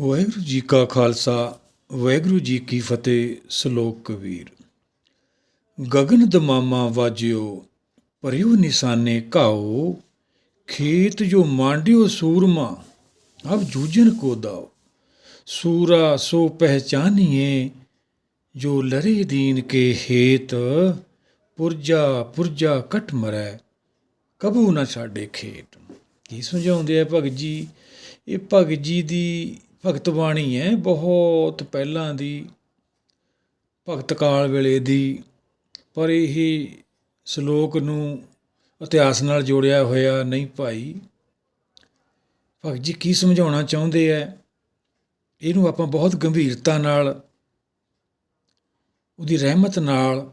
ਵਾਹਿਗੁਰੂ ਜੀ ਕਾ ਖਾਲਸਾ, ਵਾਹਿਗੁਰੂ ਜੀ ਕੀ ਫਤਿਹ, ਸ਼ਲੋਕ ਕਬੀਰ। ਗਗਨ ਦਮਾਮਾ ਵਾਜਿਓ ਪਰਿਉ ਨਿਸ਼ਾਨੇ ਘਾਓ, ਖੇਤ ਜੋ ਮਾਂਡਿਓ ਸੂਰਮਾ, ਅਬ ਜੂਜਨ ਕੋ ਦਾਓ। ਸੂਰਾ ਸੋ ਪਹਿਚਾਨੀਏ, ਜੋ ਲਰੇ ਦੀਨ ਕੇ ਹੇਤ, ਪੁਰਜਾ ਪੁਰਜਾ ਕਟ ਮਰੈ, ਕਬੂ ਨਾ ਛਾੜੇ ਖੇਤ। ਕੀ ਸਮਝਾਉਂਦੇ ਆ ਭਗਤ ਜੀ? ਇਹ ਭਗਤ ਜੀ ਦੀ ਭਗਤ ਬਾਣੀ ਹੈ, ਬਹੁਤ ਪਹਿਲਾਂ ਦੀ ਭਗਤ ਕਾਲ ਵੇਲੇ ਦੀ, ਪਰ ਇਹ ਸ਼ਲੋਕ ਨੂੰ ਇਤਿਹਾਸ ਨਾਲ ਜੋੜਿਆ ਹੋਇਆ ਨਹੀਂ ਭਾਈ। ਭਗਤ ਜੀ ਕੀ ਸਮਝਾਉਣਾ ਚਾਹੁੰਦੇ ਆ ਇਹਨੂੰ ਆਪਾਂ ਬਹੁਤ ਗੰਭੀਰਤਾ ਨਾਲ, ਉਹਦੀ ਰਹਿਮਤ ਨਾਲ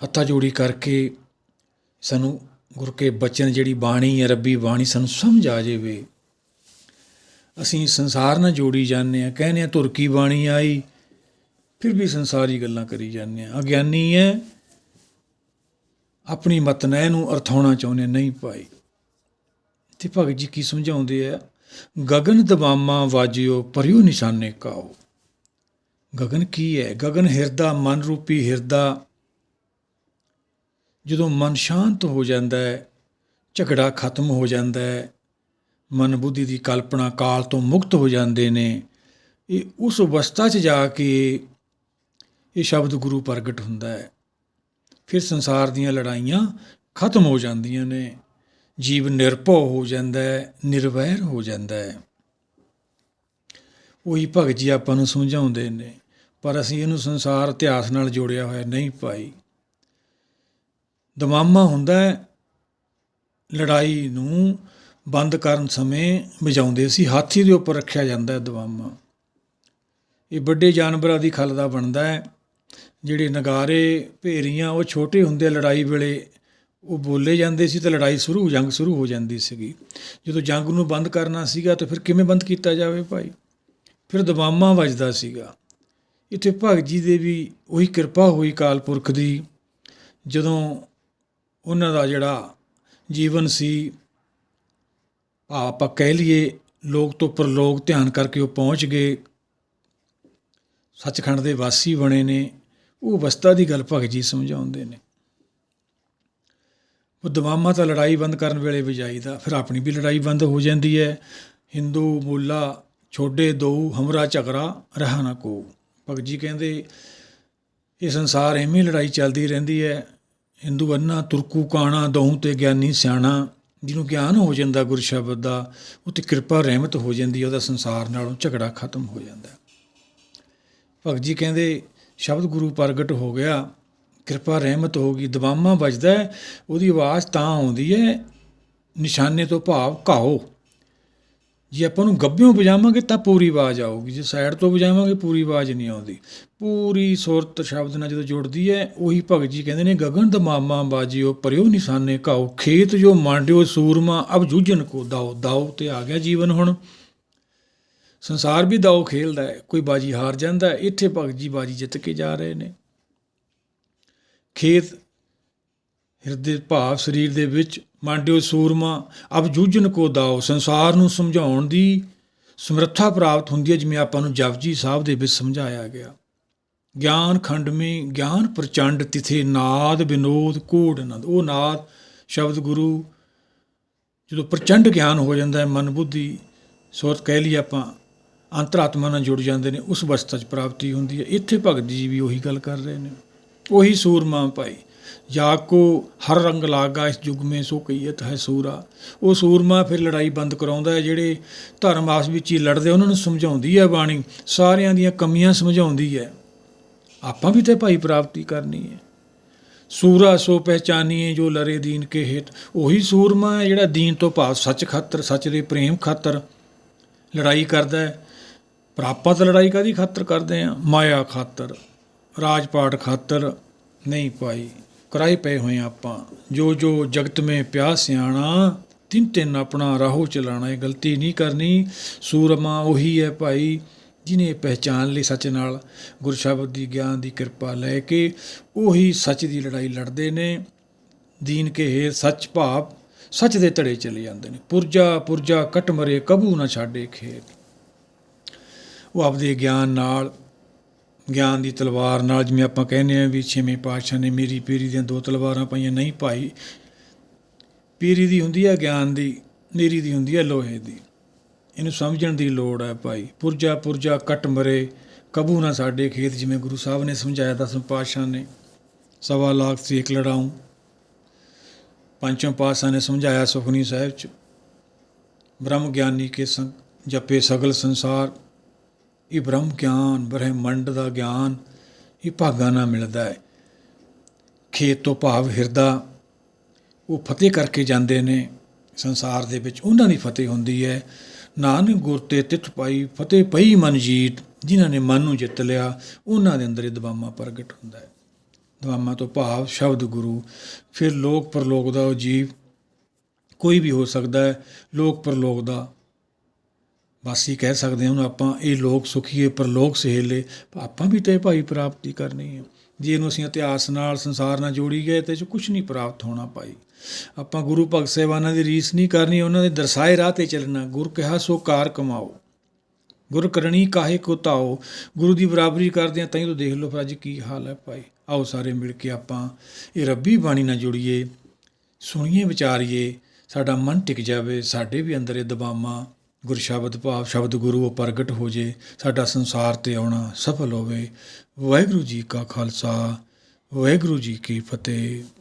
ਹੱਥਾਂ ਜੋੜੀ ਕਰਕੇ ਸਾਨੂੰ ਗੁਰੂ ਕੇ ਬਚਨ ਜਿਹੜੀ ਬਾਣੀ ਹੈ, ਰੱਬੀ ਬਾਣੀ ਸਾਨੂੰ ਸਮਝ ਆ ਜਾਵੇ। ਅਸੀਂ ਸੰਸਾਰ ਨਾਲ ਜੋੜੀ ਜਾਂਦੇ ਆ ਕਹਿੰਦੇ ਆ ਤੁਰਕੀ ਬਾਣੀ ਆਈ, ਫਿਰ ਵੀ ਸੰਸਾਰੀ ਗੱਲਾਂ ਕਰੀ ਜਾਂਦੇ ਆ ਅਗਿਆਨੀ ਹੈ, ਆਪਣੀ ਮਤ ਨੂੰ ਅਰਥਾਉਣਾ ਚਾਹੁੰਦੇ ਨਹੀਂ ਭਾਈ। ਤੇ ਭਗਤ ਜੀ ਕੀ ਸਮਝਾਉਂਦੇ ਆ? ਗਗਨ ਦਬਾਮਾ ਵਾਜਿਓ, ਪਰਿਉ ਨਿਸ਼ਾਨੇ ਕਾਓ। ਗਗਨ ਕੀ ਹੈ? ਗਗਨ ਹਿਰਦਾ, ਮਨ ਰੂਪੀ ਹਿਰਦਾ। ਜਦੋਂ ਮਨ ਸ਼ਾਂਤ ਹੋ ਜਾਂਦਾ ਹੈ, ਝਗੜਾ ਖਤਮ ਹੋ ਜਾਂਦਾ ਹੈ ਮਨ ਬੁੱਧੀ ਦੀ ਕਲਪਨਾ ਕਾਲ ਤੋਂ ਮੁਕਤ ਹੋ ਜਾਂਦੇ ਨੇ। ਇਹ ਉਸ ਅਵਸਥਾ 'ਚ ਜਾ ਕੇ ਇਹ ਸ਼ਬਦ ਗੁਰੂ ਪ੍ਰਗਟ ਹੁੰਦਾ ਹੈ। ਫਿਰ ਸੰਸਾਰ ਦੀਆਂ ਲੜਾਈਆਂ ਖਤਮ ਹੋ ਜਾਂਦੀਆਂ ਨੇ। ਜੀਵ ਨਿਰਭਉ ਹੋ ਜਾਂਦਾ ਹੈ, ਨਿਰਵੈਰ ਹੋ ਜਾਂਦਾ ਹੈ। ਉਹੀ ਭਗਤ ਜੀ ਆਪਾਂ ਨੂੰ ਸਮਝਾਉਂਦੇ ਨੇ, ਪਰ ਅਸੀਂ ਇਹਨੂੰ ਸੰਸਾਰ ਇਤਿਹਾਸ ਨਾਲ ਜੋੜਿਆ ਹੋਇਆ ਨਹੀਂ ਪਾਈ ਦਮਾਮਾ ਹੁੰਦਾ ਹੈ, ਲੜਾਈ ਨੂੰ ਬੰਦ ਕਰਨ ਸਮੇਂ ਵਜਾਉਂਦੇ ਸੀ। ਹਾਥੀ ਦੇ ਉੱਪਰ ਰੱਖਿਆ ਜਾਂਦਾ ਹੈ ਦਮਾਮਾ ਇਹ ਵੱਡੇ ਜਾਨਵਰਾਂ ਦੀ ਖਲ ਦਾ ਬਣਦਾ ਹੈ। ਜਿਹੜੇ ਨਗਾਰੇ, ਭੇਰੀਆਂ, ਉਹ ਛੋਟੇ ਹੁੰਦੇ ਲੜਾਈ ਵੇਲੇ ਉਹ ਬੋਲੇ ਜਾਂਦੇ ਸੀ ਤੇ ਲੜਾਈ ਸ਼ੁਰੂ, ਜੰਗ ਸ਼ੁਰੂ ਹੋ ਜਾਂਦੀ ਸੀਗੀ। ਜਦੋਂ ਜੰਗ ਨੂੰ ਬੰਦ ਕਰਨਾ ਸੀਗਾ ਤਾਂ ਫਿਰ ਕਿਵੇਂ ਬੰਦ ਕੀਤਾ ਜਾਵੇ ਭਾਈ? ਫਿਰ ਦਮਾਮਾ ਵੱਜਦਾ ਸੀਗਾ। ਇੱਥੇ ਭਗਤ ਜੀ ਦੇ ਵੀ ਉਹੀ ਕਿਰਪਾ ਹੋਈ ਕਾਲ ਪੁਰਖ ਦੀ। ਜਦੋਂ ਉਹਨਾਂ ਦਾ ਜਿਹੜਾ ਜੀਵਨ ਸੀ ਆਪਾਂ ਕਹਿ ਲਈਏ, ਲੋਕ ਤੋਂ ਪਰਲੋਕ ਧਿਆਨ ਕਰਕੇ ਉਹ ਪਹੁੰਚ ਗਏ। ਸੱਚਖੰਡ ਦੇ ਵਾਸੀ ਬਣੇ ਨੇ। ਉਹ ਅਵਸਥਾ ਦੀ ਗੱਲ ਭਗਤ ਜੀ ਸਮਝਾਉਂਦੇ ਨੇ। ਉਹ ਦਵਾਮਾ ਤਾਂ ਲੜਾਈ ਬੰਦ ਕਰਨ ਵੇਲੇ ਵੀ ਜਾਈਦਾ, ਫਿਰ ਆਪਣੀ ਵੀ ਲੜਾਈ ਬੰਦ ਹੋ ਜਾਂਦੀ ਹੈ। ਹਿੰਦੂ, ਮੁੱਲਾ, ਛੋਡੇ ਦੋ ਹਮਰਾ, ਝਗੜਾ ਰਹਾ ਨਾ ਕੋ। ਭਗਤ ਜੀ ਕਹਿੰਦੇ, ਇਹ ਸੰਸਾਰ ਐਵੇਂ ਲੜਾਈ ਚੱਲਦੀ ਰਹਿੰਦੀ ਹੈ। ਹਿੰਦੂ ਅੰਨਾ, ਤੁਰਕੂ, ਕਾਣਾ ਦਹੂ ਤੇ ਗਿਆਨੀ, ਸਿਆਣਾ। ਜਿਹਨੂੰ ਗਿਆਨ ਹੋ ਜਾਂਦਾ ਗੁਰ ਸ਼ਬਦ ਦਾ ਉਹ ਉਤੇ ਕਿਰਪਾ, ਰਹਿਮਤ ਹੋ ਜਾਂਦੀ ਹੈ, ਉਹਦਾ ਸੰਸਾਰ ਨਾਲੋਂ ਝਗੜਾ ਖਤਮ ਹੋ ਜਾਂਦਾ ਭਗਤ ਜੀ ਕਹਿੰਦੇ, ਸ਼ਬਦ ਗੁਰੂ ਪ੍ਰਗਟ ਹੋ ਗਿਆ, ਕਿਰਪਾ, ਰਹਿਮਤ ਹੋ ਗਈ ਦਬਾਮਾ ਵੱਜਦਾ ਉਹਦੀ ਆਵਾਜ਼ ਤਾਂ ਆਉਂਦੀ ਹੈ, ਨਿਸ਼ਾਨੇ ਤੋਂ ਭਾਵ ਘਾਓ। ਜੇ ਆਪਾਂ ਨੂੰ ਗੱਭਿਓਂ ਵਜਾਵਾਂਗੇ ਤਾਂ ਪੂਰੀ ਆਵਾਜ਼ ਆਊਗੀ, ਜੇ ਸਾਈਡ ਤੋਂ ਵਜਾਵਾਂਗੇ ਪੂਰੀ ਆਵਾਜ਼ ਨਹੀਂ ਆਉਂਦੀ। ਪੂਰੀ ਸੁਰਤ ਸ਼ਬਦ ਨਾਲ ਜਦੋਂ ਜੁੜਦੀ ਹੈ, ਉਹੀ ਭਗਤ ਜੀ ਕਹਿੰਦੇ ਨੇ, ਗਗਨ ਦਮਾਮਾ ਬਾਜਿਓ ਪਰਿਓ ਨਿਸ਼ਾਨੇ ਘਾਓ, ਖੇਤ ਜੋ ਮਾਂਡਿਓ ਸੂਰਮਾ, ਅਬ ਜੂਝਨ ਕੋ ਦਾਓ ਦਾਓ ਤੇ ਆ ਗਿਆ ਜੀਵਨ ਹੁਣ। ਸੰਸਾਰ ਵੀ ਦਾਓ ਖੇਲਦਾ ਹੈ, ਕੋਈ ਬਾਜੀ ਹਾਰ ਜਾਂਦਾ ਇੱਥੇ ਭਗਤ ਜੀ ਬਾਜੀ ਜਿੱਤ ਕੇ ਜਾ ਰਹੇ ਨੇ। ਖੇਤ ਹਿਰਦੇ ਭਾਵ ਸਰੀਰ ਦੇ ਵਿੱਚ ਮਾਂਡਿਓ ਸੂਰਮਾ, ਅਬ ਜੂਝਨ ਕੋ ਦਾਓ, ਸੰਸਾਰ ਨੂੰ ਸਮਝਾਉਣ ਦੀ ਸਮਰੱਥਾ ਪ੍ਰਾਪਤ ਹੁੰਦੀ ਹੈ, ਜਿਵੇਂ ਆਪਾਂ ਨੂੰ ਜਪਜੀ ਸਾਹਿਬ ਦੇ ਵਿੱਚ ਸਮਝਾਇਆ ਗਿਆ। ਗਿਆਨ ਖੰਡਮੇ ਗਿਆਨ ਪ੍ਰਚੰਡ ਤਿਥੇ ਨਾਦ ਵਿਨੋਦ ਕੋੜ ਨੰਦ ਉਹ ਨਾਦ ਸ਼ਬਦ ਗੁਰੂ ਜਦੋਂ ਪ੍ਰਚੰਡ ਗਿਆਨ ਹੋ ਜਾਂਦਾ ਹੈ, ਮਨ ਬੁੱਧੀ ਸੋਚ ਕਹਿ ਲਈ ਆਪਾਂ, ਅੰਤਰਾਤਮਾ ਨਾਲ ਜੁੜ ਜਾਂਦੇ ਨੇ, ਉਸ ਅਵਸਥਾ 'ਚ ਪ੍ਰਾਪਤੀ ਹੁੰਦੀ ਹੈ। ਇੱਥੇ ਭਗਤ ਜੀ ਵੀ ਉਹੀ ਗੱਲ ਕਰ ਰਹੇ ਨੇ। ਉਹੀ ਸੂਰਮਾ ਭਾਈ। ਜਾ ਕੋ ਹਰ ਰੰਗ ਲਾਗਾ ਇਸ ਯੁੱਗ ਮੇ ਸੋ ਕਈਅਤ ਹੈ ਸੂਰਾ। ਉਹ ਸੂਰਮਾ ਫਿਰ ਲੜਾਈ ਬੰਦ ਕਰਾਉਂਦਾ ਹੈ, ਜਿਹੜੇ ਧਰਮ ਆਸ ਵਿੱਚ ਹੀ ਲੜਦੇ ਉਹਨਾਂ ਨੂੰ ਸਮਝਾਉਂਦੀ ਹੈ ਬਾਣੀ, ਸਾਰਿਆਂ ਦੀਆਂ ਕਮੀਆਂ ਸਮਝਾਉਂਦੀ ਹੈ। ਆਪਾਂ ਵੀ ਤੇ ਭਾਈ ਪ੍ਰਾਪਤੀ ਕਰਨੀ ਹੈ। ਸੂਰਾ ਸੋ ਪਹਿਚਾਨੀਏ ਜੋ ਲਰੇ ਦੀਨ ਕੇ ਹੇਤ। ਉਹੀ ਸੂਰਮਾ ਹੈ ਜਿਹੜਾ ਦੀਨ ਤੋਂ ਭਾਵ ਸੱਚ ਖਾਤਰ, ਸੱਚ ਦੇ ਪ੍ਰੇਮ ਖਾਤਰ ਲੜਾਈ ਕਰਦਾ ਹੈ। ਪਰ ਆਪਾਂ ਤਾਂ ਲੜਾਈ ਕਾਦੀ ਖਾਤਰ ਕਰਦੇ ਆ ਮਾਇਆ ਖਾਤਰ ਰਾਜਪਾਟ ਖਾਤਰ ਨਹੀਂ ਪਾਈ ਕਰਾਈ ਪਏ ਹੋਏ ਆਪਾਂ। ਜੋ ਜੋ ਜਗਤ ਮੇ ਪਿਆ ਸਿਆਣਾ, ਤਿੰਨ ਤਿੰਨ ਆਪਣਾ ਰਾਹੋ ਚਲਾਣਾ, ਇਹ ਗਲਤੀ ਨਹੀਂ ਕਰਨੀ। ਸੂਰਮਾ ਉਹੀ ਹੈ ਭਾਈ, ਜਿਨੇ ਪਹਿਚਾਨ ਲਈ ਸੱਚ ਨਾਲ। ਗੁਰ ਸ਼ਬਦ ਦੀ ਗਿਆਨ ਦੀ ਕਿਰਪਾ ਲੈ ਕੇ ਉਹੀ ਸੱਚ ਦੀ ਲੜਾਈ ਲੜਦੇ ਨੇ। ਦੀਨ ਕੇ ਹੈ ਸੱਚ ਭਾਵ, ਸੱਚ ਦੇ ਧੜੇ ਚਲੇ ਜਾਂਦੇ ਨੇ। ਪੁਰਜਾ ਪੁਰਜਾ ਕਟ ਮਰੇ, ਕਬੂ ਨਾ ਛਾੜੇ ਖੇਤ ਉਹ ਆਪਦੇ ਗਿਆਨ ਨਾਲ ਗਿਆਨ ਦੀ ਤਲਵਾਰ ਨਾਲ ਜਿਵੇਂ ਆਪਾਂ ਕਹਿੰਦੇ ਆ ਵੀ ਛੇਵੇਂ ਪਾਤਸ਼ਾਹ ਨੇ ਮੇਰੀ ਪੀਰੀ ਦੀਆਂ ਦੋ ਤਲਵਾਰਾਂ ਪਾਈਆਂ ਨਹੀਂ ਭਾਈ ਪੀਰੀ ਦੀ ਹੁੰਦੀ ਹੈ ਗਿਆਨ ਦੀ ਮੇਰੀ ਦੀ ਹੁੰਦੀ ਹੈ ਲੋਹੇ ਦੀ। ਇਹਨੂੰ ਸਮਝਣ ਦੀ ਲੋੜ ਹੈ ਭਾਈ। ਪੁਰਜਾ ਪੁਰਜਾ ਕੱਟ ਮਰੇ, ਕਬੂ ਨਾ ਸਾਡੇ ਖੇਤ। ਜਿਵੇਂ ਗੁਰੂ ਸਾਹਿਬ ਨੇ ਸਮਝਾਇਆ ਦਸਮ ਪਾਤਸ਼ਾਹ ਨੇ, ਸਵਾ ਲੱਖ ਸੇਖ ਲੜਾਉਂ। ਪੰਚਮ ਪਾਤਸ਼ਾਹ ਨੇ ਸਮਝਾਇਆ ਸੁਖਨੀ ਸਾਹਿਬ ਚ, ਬ੍ਰਹਮ ਗਿਆਨੀ ਕੇ ਸੰਗ ਜਪੇ ਸਗਲ ਸੰਸਾਰ। ਇਹ ਬ੍ਰਹਮ ਗਿਆਨ, ਬ੍ਰਹਿਮੰਡ ਦਾ ਗਿਆਨ, ਇਹ ਭਾਗਾਂ ਨਾਲ ਮਿਲਦਾ ਹੈ। ਖੇਤ ਤੋਂ ਭਾਵ ਹਿਰਦਾ, ਉਹ ਫਤਿਹ ਕਰਕੇ ਜਾਂਦੇ ਨੇ ਸੰਸਾਰ ਦੇ ਵਿੱਚ। ਉਹਨਾਂ ਦੀ ਫਤਿਹ ਹੁੰਦੀ ਹੈ। ਨਾਨਕ ਗੁਰ ਤੇ ਤਿਥ ਪਾਈ, ਫਤਿਹ ਪਈ ਮਨ ਜੀਤ, ਜਿਨ੍ਹਾਂ ਨੇ ਮਨ ਨੂੰ ਜਿੱਤ ਲਿਆ, ਉਹਨਾਂ ਦੇ ਅੰਦਰ ਇਹ ਦਵਾਮਾ ਪ੍ਰਗਟ ਹੁੰਦਾ ਹੈ। ਦਵਾਮਾ ਤੋਂ ਭਾਵ ਸ਼ਬਦ ਗੁਰੂ। ਫਿਰ ਲੋਕ ਪਰਲੋਕ ਦਾ ਉਹ ਜੀਵ ਕੋਈ ਵੀ ਹੋ ਸਕਦਾ ਹੈ। ਲੋਕ ਪਰਲੋਕ ਦਾ ਵਾਸੀ ਕਹਿ ਸਕਦੇ ਹਾਂ, ਉਹਨੂੰ ਆਪਾਂ ਇਹ ਲੋਕ ਸੁਖੀਏ ਪਰਲੋਕ ਸਹੇਲੇ, ਆਪਾਂ ਵੀ ਤੇ ਭਾਈ ਪ੍ਰਾਪਤੀ ਕਰਨੀ ਹੈ। ਜੇ ਇਹਨੂੰ ਅਸੀਂ ਇਤਿਹਾਸ ਨਾਲ, ਸੰਸਾਰ ਨਾਲ ਜੋੜੀ ਗਏ, ਤੇ ਚ ਕੁਝ ਨਹੀਂ ਪ੍ਰਾਪਤ ਹੋਣਾ ਭਾਈ। ਆਪਾਂ ਗੁਰੂ ਭਗਤ ਸੇਵਾਨਾਂ ਦੀ ਰੀਸ ਨਹੀਂ ਕਰਨੀ, ਉਹਨਾਂ ਦੇ ਦਰਸਾਏ ਰਾਹ ਤੇ ਚੱਲਣਾ। ਗੁਰ ਕਿਹਾ, ਸੋ ਕਾਰ ਕਮਾਓ। ਗੁਰ ਕਰਨੀ ਕਾਹੇ ਕੋ ਤਾਓ ਗੁਰੂ ਦੀ ਬਰਾਬਰੀ ਕਰਦੇ ਆ ਤਾਂ ਹੀ ਦੇਖ ਲਓ ਫਿਰ ਅੱਜ ਕੀ ਹਾਲ ਹੈ ਭਾਈ। ਆਓ ਸਾਰੇ ਮਿਲ ਕੇ ਆਪਾਂ ਇਹ ਰੱਬੀ ਬਾਣੀ ਨਾਲ ਜੁੜੀਏ, ਸੁਣੀਏ, ਵਿਚਾਰੀਏ। ਸਾਡਾ ਮਨ ਟਿਕ ਜਾਵੇ, ਸਾਡੇ ਵੀ ਅੰਦਰ ਇਹ ਦਬਾਮਾ ਗੁਰ ਸ਼ਬਦ ਭਾਵ, ਸ਼ਬਦ ਗੁਰੂ ਉਹ ਪ੍ਰਗਟ ਹੋ ਜੇ, ਸਾਡਾ ਸੰਸਾਰ ਤੇ ਆਉਣਾ ਸਫਲ ਹੋਵੇ। ਵਾਹਿਗੁਰੂ ਜੀ ਕਾ ਖਾਲਸਾ, ਵਾਹਿਗੁਰੂ ਜੀ ਕੀ ਫਤਿਹ।